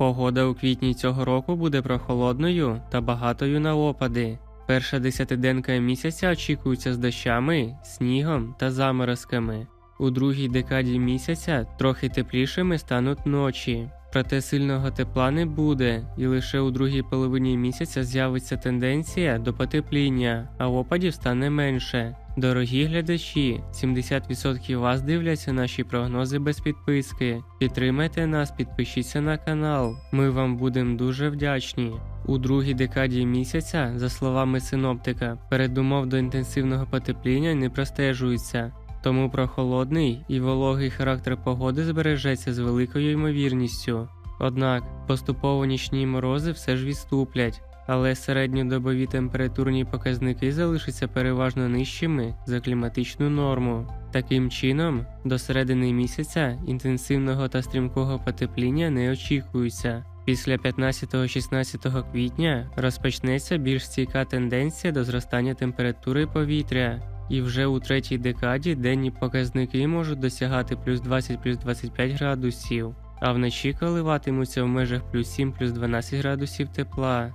Погода у квітні цього року буде прохолодною та багатою на опади. Перша десятиденка місяця очікується з дощами, снігом та заморозками. У другій декаді місяця трохи теплішими стануть ночі. Проте сильного тепла не буде, і лише у другій половині місяця з'явиться тенденція до потепління, а опадів стане менше. Дорогі глядачі, 70% вас дивляться наші прогнози без підписки. Підтримайте нас, підпишіться на канал. Ми вам будемо дуже вдячні. У другій декаді місяця, за словами синоптика, передумов до інтенсивного потепління не простежується. Тому прохолодний і вологий характер погоди збережеться з великою ймовірністю. Однак поступово нічні морози все ж відступлять, але середньодобові температурні показники залишаться переважно нижчими за кліматичну норму. Таким чином, до середини місяця інтенсивного та стрімкого потепління не очікується. Після 15-16 квітня розпочнеться більш стійка тенденція до зростання температури повітря. І вже у третій декаді денні показники можуть досягати плюс 20 плюс 25 градусів, а вночі коливатимуться в межах плюс 7 плюс 12 градусів тепла.